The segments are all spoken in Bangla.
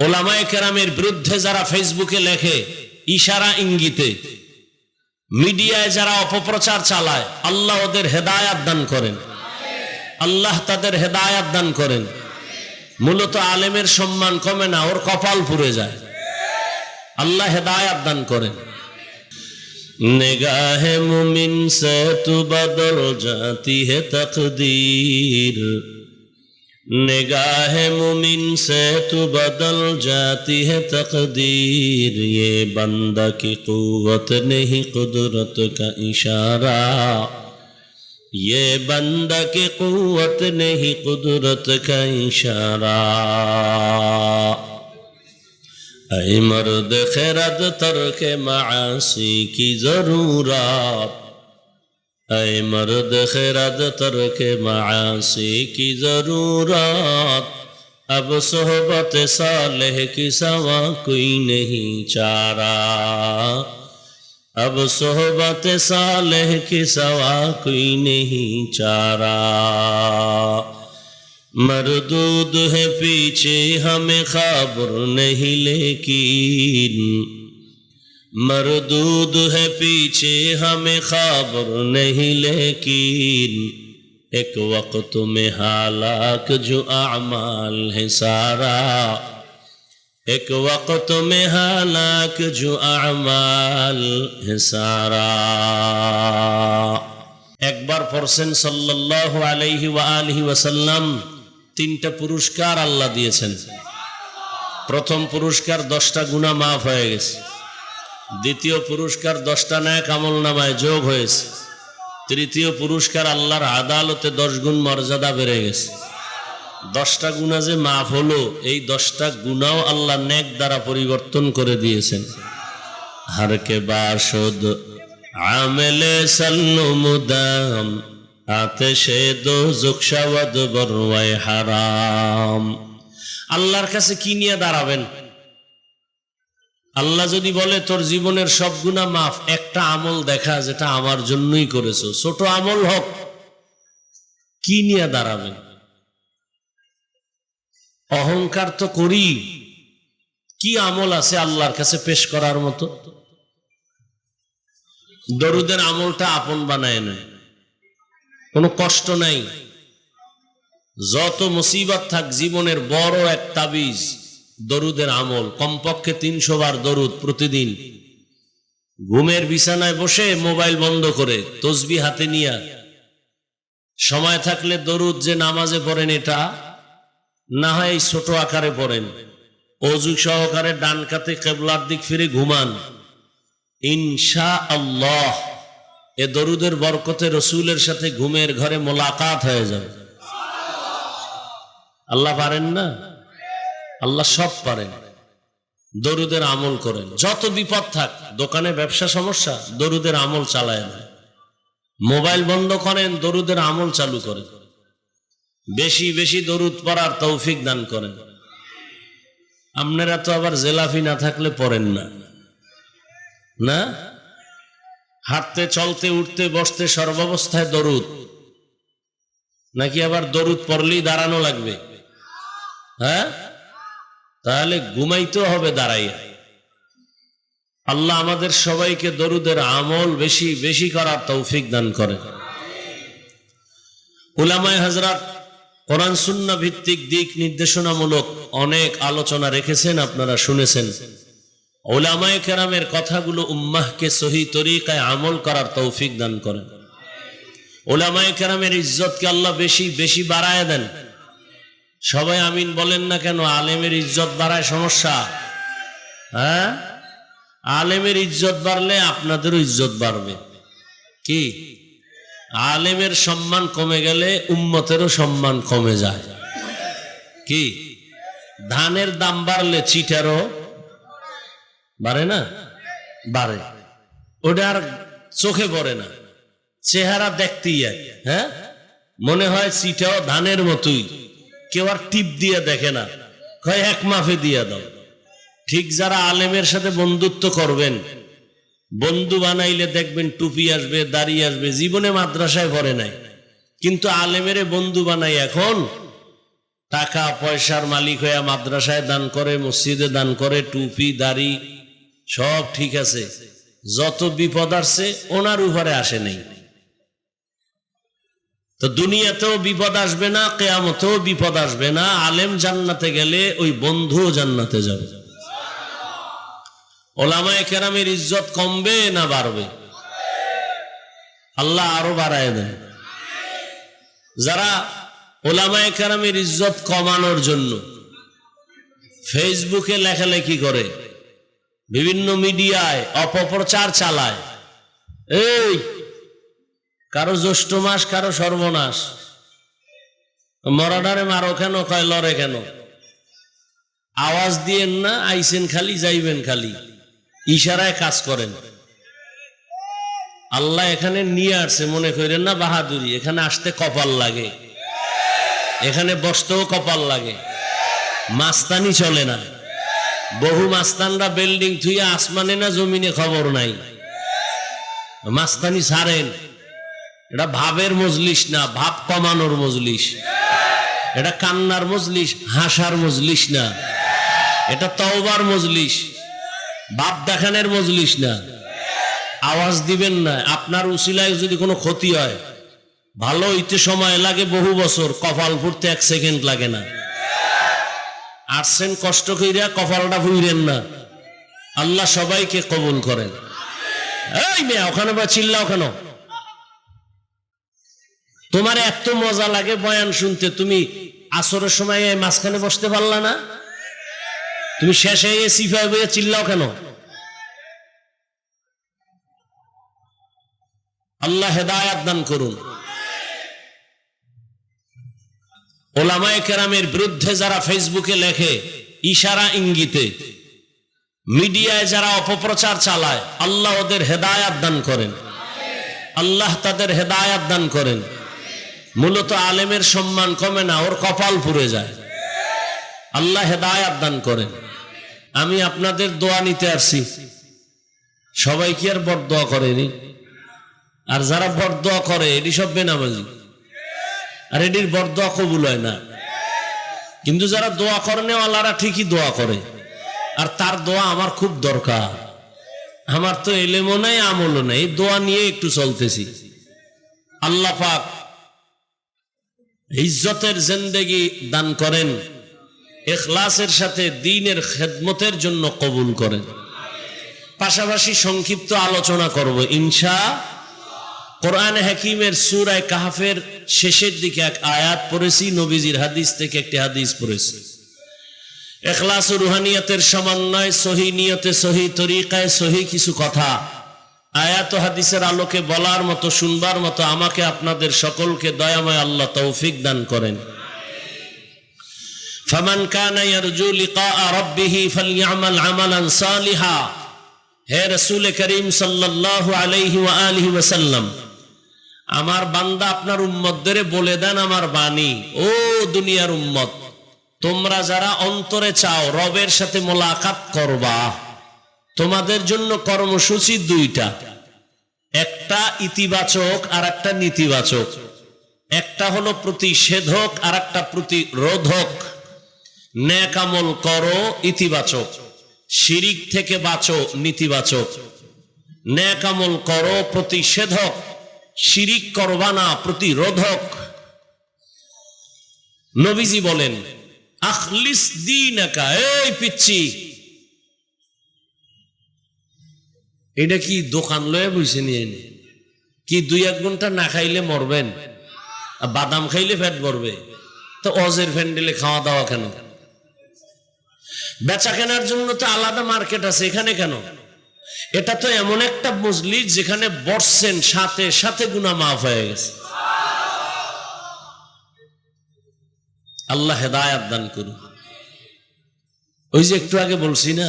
ওলামায় কেরামের বিরুদ্ধে যারা ফেসবুকে লেখে, ইশারা ইঙ্গিতে, মিডিয়ায় যারা অপপ্রচার চালায়, আল্লাহ ওদের হেদায়াত দান করেন। আল্লাহ তাদের হেদায়াত দান করেন। মূলত আলেমের সম্মান কমে না, ওর কপাল পুড়ে যায়। আল্লাহ হেদায়াত দান করেন। নেগাহে মুমিন সে তু বদল জাতি হে তকদীর। نگاہ مومن سے تو بدل جاتی ہے تقدیر یہ بندہ کی قوت نہیں قدرت کا اشارہ یہ بندہ کی قوت نہیں قدرت کا اشارہ اے مرد خرد ترک معاصی کی ضرورات اے مرد خیرات ترک معاصی کی ضرورت اب صحبت صالح کی سوا کوئی نہیں چارہ اب صحبت صالح کی سوا کوئی نہیں چارہ مردود ہے پیچھے ہمیں خبر نہیں لیکن मरदूद है पीछे हमें खबर नहीं लेकिन एक वक्त में हालाक जो अमाल है सारा एक वक्त में हालाक जो अमाल है सारा একবার পড়ছেন সাল্লাল্লাহু আলাইহি ওয়া আলিহি ওয়াসাল্লাম তিনটা পুরস্কার আল্লাহ দিয়েছেন প্রথম পুরস্কার দশটা গুণা মাফ হয়ে গেছে দ্বিতীয় পুরস্কার দশটা ন্যাক আমল নামায় যোগ হয়েছে। তৃতীয় পুরস্কার আল্লাহর আদালতে দশ গুণ মর্যাদা বেড়ে গেছে। দশটা গুণা যে মাফ হলো, এই দশটা গুণাও আল্লাহ নেক দ্বারা পরিবর্তন করে দিয়েছেন। হারকে বাসদ আমেলে সাল্লু মুদাম আতেশে দো জুকসাওয়াদ বরওয়াই হারাম। আল্লাহর কাছে কি নিয়ে দাঁড়াবেন? আল্লাহ যদি বলে, তোর জীবনের সব গুণা মাফ, একটা আমল দেখা যেটা আমার জন্যই করেছ। ছোট আমল হোক, কি নিয়ে দাঁড়াবেন? অহংকার তো করি। কি আমল আছে আল্লাহর কাছে পেশ করার মতো? দরুদের আমলটা আপন বানায় নেয়। কোনো কষ্ট নাই। যত মুসিবত থাক, জীবনের বড় এক তাবিজ। দরুদের আমল, কমপক্ষে তিনশো বার দরুদ প্রতিদিন। ঘুমের বিছানায় বসে মোবাইল বন্ধ করে, তসবি হাতে নিয়া। সময় থাকলে দরুদ যে নামাজে পড়েন এটা, না হয় এই ছোট আকারে পড়েন। অজু সহকারে ডান কাতে কেবলার দিক ফিরে ঘুমান। ইনশা আল্লাহ এ দরুদের বরকতে রসুলের সাথে ঘুমের ঘরে মোলাকাত হয়ে যাবে। আল্লাহ পারেন না? আল্লাহ সব পারেন। দরুদের আমল করেন। যত বিপদ থাক, দোকানে ব্যবসা সমস্যা, দরুদের আমল চালায় না। মোবাইল বন্ধ করেন, দরুদের আমল চালু করেন। বেশি বেশি দরুদ পড়ার তৌফিক দান করেন। আপনারা তো আবার জেলাফি না থাকলে পড়েন না। না? হাঁটতে, চলতে, উঠতে, বসতে সর্বাবস্থায় দরুদ। নাকি আবার দরুদ পড়লেই দাঁড়ানো লাগবে? হ্যাঁ? তাহলে ঘুমাইতেও হবে দাঁড়াইয়া। আল্লাহ আমাদের সবাইকে দরুদের আমল বেশি বেশি করার তৌফিক দান করে উলামায় হাজরাত কোরআন সুন্না ভিত্তিক দিক নির্দেশনামূলক অনেক আলোচনা রেখেছেন, আপনারা শুনেছেন। ওলামায় কেরামের কথাগুলো উম্মাহকে সহি তরিকায় আমল করার তৌফিক দান করেন। ওলামায় কেরামের ইজ্জতকে আল্লাহ বেশি বেশি বাড়ায় দেন। সবাই আমিন বলেন না কেন? আলেমের ইজ্জত বাড়ায় সমস্যা। হ্যাঁ? আলেমের ইজ্জত বাড়লে আপনাদেরও ইজ্জত বাড়বে। কি? আলেমের সম্মান কমে গেলে উম্মতেরও সম্মান কমে যায়। কি? ধানের দাম বাড়লে চিটারও বাড়ে না? বাড়ে। ওটা আর চোখে পড়ে না। চেহারা দেখতেই এক হ্যাঁ? মনে হয় সিটাও ধানের মতোই। কেউ আর টিপ দিয়ে দেখে না। কয়, এক মাফে দিয়ে দাও। ঠিক যারা আলেমের সাথে বন্ধুত্ব করবেন, বন্ধু বানাইলে দেখবেন টুপি আসবে, দাড়ি আসবে, জীবনে মাদ্রাসায় ভরে নাই। কিন্তু আলেমেরে বন্ধু বানাই এখন। টাকা, পয়সার মালিক হয়ে মাদ্রাসায় দান করে, মসজিদে দান করে, টুপি, দাড়ি, সব ঠিক আছে। যত বিপদ আসছে, ওনার উপরে আসে নেই। তো দুনিয়াতেও বিপদ আসবে না, কেয়ামতেও বিপদ আসবে না। আলেম জান্নাতে গেলে ওই বন্ধুও জান্নাতে যাবে। ওলামায় কেরামের ইজ্জত কমবে না বাড়বে? আল্লাহ আরও বাড়ায় দেন। যারা ওলামায় কেরামের ইজ্জত কমানোর জন্য ফেসবুকে লেখালেখি করে, বিভিন্ন মিডিয়ায় অপপ্রচার চালায়, এই কারও জ্যৈষ্ঠ মাস, কারও সর্বনাশ। মরাডারে মারো কেন, কয় লড়ে কেন? আওয়াজ দিয়েন না আইসেন খালি, যাইবেন খালি। ইশারায় কাজ করেন। আল্লাহ এখানে নিয়ে আসছে, মনে করেন না বাহাদুরি, এখানে আসতে কপাল লাগে। এখানে বসতেও কপাল লাগে। মাস্তানি চলে না। বহু মাস্তানরা বিল্ডিং থুয়ে আসমানে না, জমিনে খবর নাই। মাস্তানি ছাড়েন। এটা ভাবের মজলিস না, ভাব কমানোর মজলিস। এটা কান্নার মজলিস, হাসার মজলিস না। এটা তওবার মজলিস, ভাব দেখানের মজলিস না। আওয়াজ দিবেন না, আপনার উসিলায় যদি কোনো ক্ষতি হয়, ভালো হইতে সময় লাগে বহু বছর, কপাল ফুটতে এক সেকেন্ড লাগে না। আসছেন কষ্ট কইরা কপালটা ফুইরেন না। আল্লাহ সবাইকে কবুল করেন। এই মেয়ে, ওখানে বা চিল্লা ওখানে তোমার এত মজা লাগে বয়ান শুনতে, তুমি আসরের সময় মাঝখানে বসতে পারলা না? তুমি শেষে এ সিফাই বইয়ে চিল্লাও কেন? আল্লাহ হেদায়াত দান করুন। ওলামায়ে কেরামের বিরুদ্ধে যারা ফেসবুকে লেখে, ইশারা ইঙ্গিতে, মিডিয়ায় যারা অপপ্রচার চালায়, আল্লাহ ওদের হেদায়াত দান করেন। আল্লাহ তাদের হেদায়াত দান করেন। মূলত আলেমের সম্মান কমে না, ওর কপাল পুড়ে যায়। আল্লাহ হেদায়াত দান করেন। আমি আপনাদের দোয়া নিতে আসছি। সবাই কি আর বড় দোয়া করেনি আর যারা বড় দোয়া করে, এটি সব বেনামাজি। আর এটির বড় দোয়া কবুল হয় না। কিন্তু যারা দোয়া করে নেওয়ালারা ঠিকই দোয়া করে। আর তার দোয়া আমার খুব দরকার। আমার তো এলেমও নাই, আমলও নাই। দোয়া নিয়ে একটু চলতেছি। আল্লাহ পাক ইজ্জতের জিন্দেগি দান করেন এখলাসের সাথে দিনের খেদমতের জন্য কবুল করেন। পাশাপাশি সংক্ষিপ্ত আলোচনা করব, ইনশা কোরআন হাকিমের সুরায় কাহাফের শেষের দিকে এক আয়াত পড়েছি, নবীজির হাদিস থেকে একটি হাদিস পড়েছি। এখলাস রুহানিয়তের সমন্বয়, সহি নিয়তে, সহি তরিকায় সহি কিছু কথা। আয়াত হাদিসের আলোকে বলার মতো, শুনবার মতো আমাকে আপনাদের সকলকে দয়াময় আল্লাহ তৌফিক দান করেন। ফামান কানা ইয়ারজু লিকা রাব্বিহি ফালইআমাল আমালান সালিহা। হে রাসূল করিম সাল্লাল্লাহু আলাইহি ওয়া আলিহি ওয়াসাল্লাম, আমার বান্দা আপনার উম্মতদের বলে দেন আমার বাণী, ও দুনিয়ার উম্মত, তোমরা যারা অন্তরে চাও রবের সাথে মোলাকাত করবা। তোমাদের জন্য কর্মসূচি দুইটা। একটা ইতিবাচক আর একটা নেতিবাচক। একটা হলো প্রতিষেধক আর একটা প্রতিরোধক ন্যাকামল করো, ইতিবাচক। শিরিক থেকে বাঁচো, নেতিবাচক। ন্যাকামল করো, প্রতিষেধক। শিরিক করবা না, প্রতিরোধক। নবীজি বলেন, আখলিস দিনাকা, এই পিচ্ছি এটা কি দোকান লয়ে বইছে নিয়ে কি দুই এক ঘণ্টা না খাইলে মরবেন? বাদাম খাইলে ফ্যাট ভরবে? তো অজের ফ্যান্ডেলে খাওয়া দাওয়া কেন? বেচা কেনার জন্য তো আলাদা মার্কেট আছে, এখানে কেন? এটা তো এমন একটা মজলিস যেখানে বসছেন, সাথে সাথে গুনা মাফ হয়ে গেছে। আল্লাহ হেদায়াত দান করুন। ওই যে একটু আগে বলছি না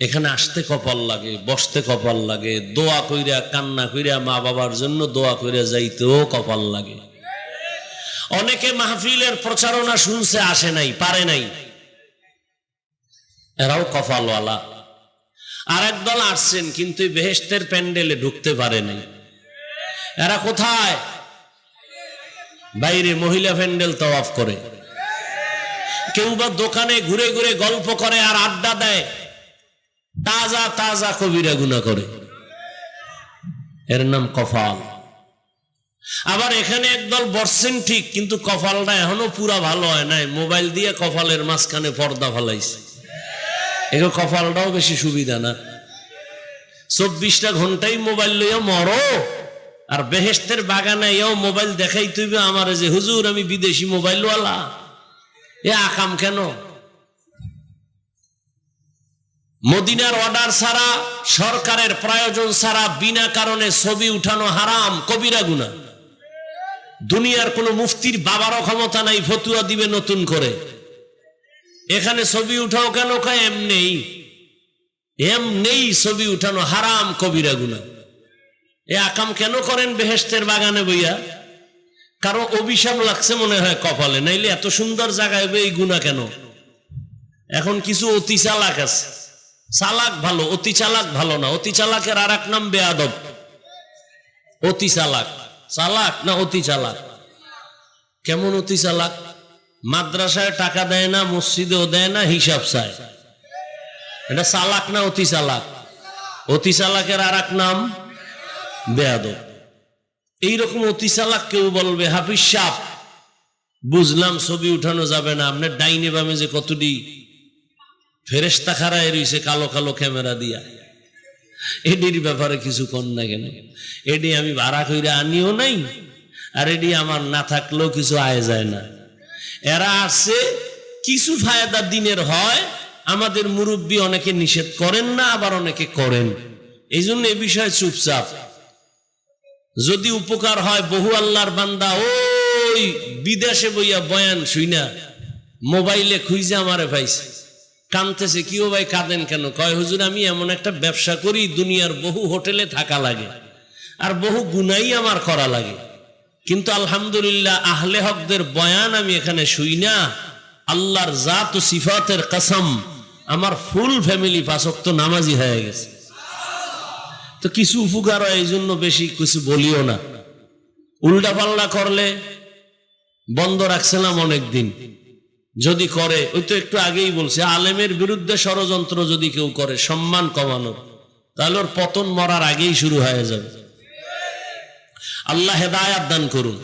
এখানে আসতে কপাল লাগে, বসতে কপাল লাগে, দোয়া কইরা, কান্না কইরা, মা বাবার জন্য দোয়া কইরা যাইতেও কপাল লাগে। অনেকে মাহফিলের প্রচারণা শুনছে, আসে নাই, পারে নাই। এরাও কপালওয়ালা। আর একদল আসছেন, কিন্তু বেহেস্তের প্যান্ডেলে ঢুকতে পারে নাই। এরা কোথায়? বাইরে মহিলা প্যান্ডেল তওয়াফ করে। কেউ বা দোকানে ঘুরে ঘুরে গল্প করে আর আড্ডা দেয়। তাজা তাজা কবিরা গুণা করে। এর নাম কফাল। আবার এখানে একদল বর্ষেন ঠিক, কিন্তু কপালটা এখনও পুরা ভালো হয় নাই। মোবাইল দিয়ে কপালের মাঝখানে পর্দা ফলাইছে। এগুলো কপালটাও বেশি সুবিধা না। চব্বিশটা ঘন্টাই মোবাইল লইয়া মরো, আর বেহেস্তের বাগানে এও মোবাইল দেখাই তুইবে আমার যে, হুজুর, আমি বিদেশি মোবাইলওয়ালা। এ আকাম কেন? মদিনার অর্ডার ছাড়া, সরকারের প্রয়োজন ছাড়া, বিনা কারণে ছবি উঠানো হারাম, কবিরা গুনা দুনিয়ার কোনো মুফতির বাবারও ক্ষমতা নাই, ফতুয়া দিবে নতুন করে। এখানে ছবি উঠাও কেন কয় এম নেই। এম নেই ছবি উঠানো হারাম, কবিরা গুনা এ আকাম কেন করেন বেহেস্তের বাগানে বইয়া? কারও অভিশাপ লাগছে মনে হয় কপালে, নাইলে এত সুন্দর জায়গায় এই গুণা কেন? এখন কিছু অতি চালাক আছে। চালাক ভালো, অতি চালাক ভালো না। অতি চালাকের আর এক নাম বেয়াদব। অতি চালাক। চালাক না অতি চালাক? কেমন অতি চালাক? মাদ্রাসায় টাকা দেয় না, মসজিদেও দেয় না, হিসাব চায়। এটা চালাক না অতি চালাক? অতি চালাকের আর এক নাম বেয়াদব। এইরকম অতি চালাক কেউ বলবে, হাফিজ সাপ বুঝলাম ছবি উঠানো যাবে না, আপনার ডাইনে বামে যে কতটি ফেরেস্তা খারায় রয়েছে কালো কালো ক্যামেরা দিয়া। এডির ব্যাপারে কিছু কন না কেন? এডি আমি ভাড়া কইরা আনিও নাই, আর এডি আমার না থাকলেও কিছু আয় যায় না। এরা আছে, কিছু ফায়দা দিনের হয়, আমাদের মুরব্বী অনেকে নিষেধ করেন না, আবার অনেকে করেন। এই জন্য এ বিষয়ে চুপচাপ। যদি উপকার হয়, বহু আল্লাহর বান্দা ওই বিদেশে বইয়া বয়ান শুই না মোবাইলে খুঁজে আমারে পাইছে। কানতেছে কি ও ভাই কাঁদেন কেন? কয়, হুজুর, আমি এমন একটা ব্যবসা করি, দুনিয়ার বহু হোটেলে থাকা লাগে আর বহু গুনাই আমার করা লাগে। কিন্তু আলহামদুলিল্লাহ, আহলে হকদের বয়ান আমি এখানে শুই না। আল্লাহর জাত ও সিফাতের কসম, আমার ফুল ফ্যামিলি পাশক তো নামাজি হয়ে গেছে। তো কিছু উপকার হয় এই জন্য বেশি কিছু বলিও না। উল্টা পাল্লা করলে বন্ধ রাখছিলাম অনেকদিন। যদি করে, ওই তো একটু আগেই বলছে, আলেমের বিরুদ্ধে ষড়যন্ত্র যদি কেউ করে, সম্মান কমানো, তাহলে ওর পতন মরার আগেই শুরু হয়ে যাবে। আল্লাহ হেদায়াত দান করুন।